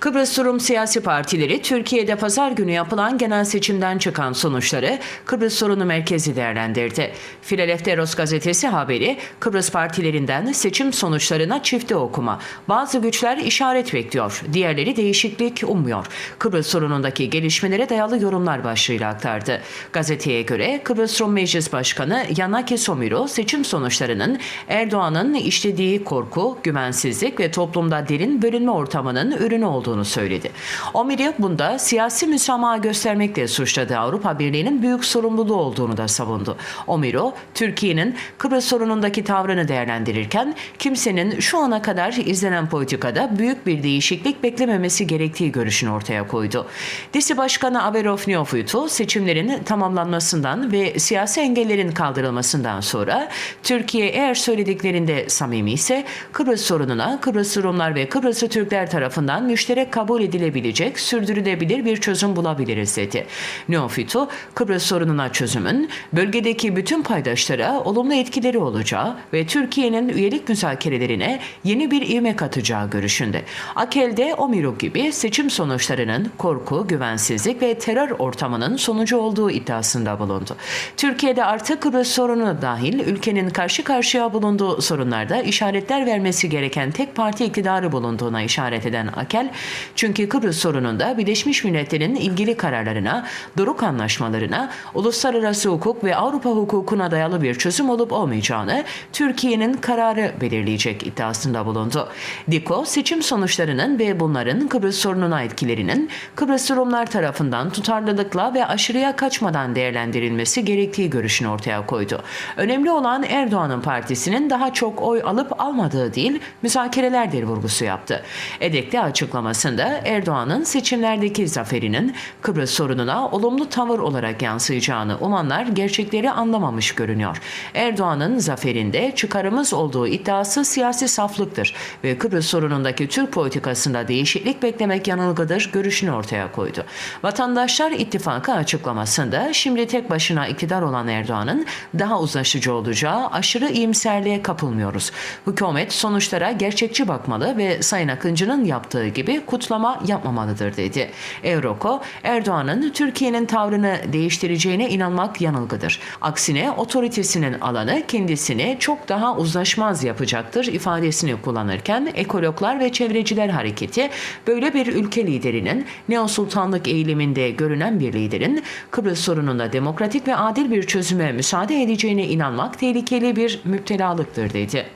Kıbrıs Rum siyasi partileri Türkiye'de pazar günü yapılan genel seçimden çıkan sonuçları Kıbrıs sorunu merkezi değerlendirdi. Filadelfos gazetesi haberi Kıbrıs partilerinden seçim sonuçlarına çifte okuma. Bazı güçler işaret bekliyor, diğerleri değişiklik ummuyor. Kıbrıs sorunundaki gelişmelere dayalı yorumlar başlığıyla aktardı. Gazeteye göre Kıbrıs Rum Meclis Başkanı Yanaki Somiro seçim sonuçlarının Erdoğan'ın işlediği korku, güvensizlik ve toplumda derin bölünme ortamının ürünü olduğunu söyledi. Omiri bunda siyasi müsamaha göstermekle suçladı Avrupa Birliği'nin büyük sorumluluğu olduğunu da savundu. Omiro, Türkiye'nin Kıbrıs sorunundaki tavrını değerlendirirken kimsenin şu ana kadar izlenen politikada büyük bir değişiklik beklememesi gerektiği görüşünü ortaya koydu. Disi Başkanı Averof Neofuytu seçimlerin tamamlanmasından ve siyasi engellerin kaldırılmasından sonra Türkiye eğer söylediklerinde samimi ise Kıbrıs sorununa Kıbrıs Rumlar ve Kıbrıslı Türkler tarafından müşterek kabul edilebilecek, sürdürülebilir bir çözüm bulabiliriz dedi. Neofito, Kıbrıs sorununa çözümün bölgedeki bütün paydaşlara olumlu etkileri olacağı ve Türkiye'nin üyelik müzakerelerine yeni bir ivme katacağı görüşünde. Akel'de Omiro gibi seçim sonuçlarının korku, güvensizlik ve terör ortamının sonucu olduğu iddiasında bulundu. Türkiye'de artık Kıbrıs sorunu dahil ülkenin karşı karşıya bulunduğu sorunlarda işaretler vermesi gereken tek parti iktidarı bulunduğuna işaret eden Akel, çünkü Kıbrıs sorununda Birleşmiş Milletler'in ilgili kararlarına, Doruk anlaşmalarına, uluslararası hukuk ve Avrupa hukukuna dayalı bir çözüm olup olmayacağını Türkiye'nin kararı belirleyecek iddiasında bulundu. Diko, seçim sonuçlarının ve bunların Kıbrıs sorununa etkilerinin Kıbrıs Rumlar tarafından tutarlılıkla ve aşırıya kaçmadan değerlendirilmesi gerektiği görüşünü ortaya koydu. Önemli olan Erdoğan'ın partisinin daha çok oy alıp almadığı değil, müzakerelerdir vurgusu yaptı. Edekli açıklamasında Erdoğan'ın seçimlerdeki zaferinin Kıbrıs sorununa olumlu tavır olarak yansıyacağını umanlar gerçekleri anlamamış görünüyor. Erdoğan'ın zaferinde çıkarımız olduğu iddiası siyasi saflıktır ve Kıbrıs sorunundaki Türk politikasında değişiklik beklemek yanılgıdır görüşünü ortaya koydu. Vatandaşlar İttifakı açıklamasında şimdi tek başına iktidar olan Erdoğan'ın daha uzlaşıcı olacağı aşırı iyimserliğe kapılmıyoruz. Hükümet sonuçlara gerçekçi bakmalı ve Sayın Akıncı'nın yaptığı gibi kutlama yapmamalıdır dedi. Evroko, Erdoğan'ın Türkiye'nin tavrını değiştireceğine inanmak yanılgıdır. Aksine otoritesinin alanı kendisini çok daha uzlaşmaz yapacaktır ifadesini kullanırken ekologlar ve çevreciler hareketi böyle bir ülke liderinin neosultanlık eğiliminde görünen bir liderin Kıbrıs sorununda demokratik ve adil bir çözüme müsaade edeceğine inanmak tehlikeli bir müptelalıktır dedi.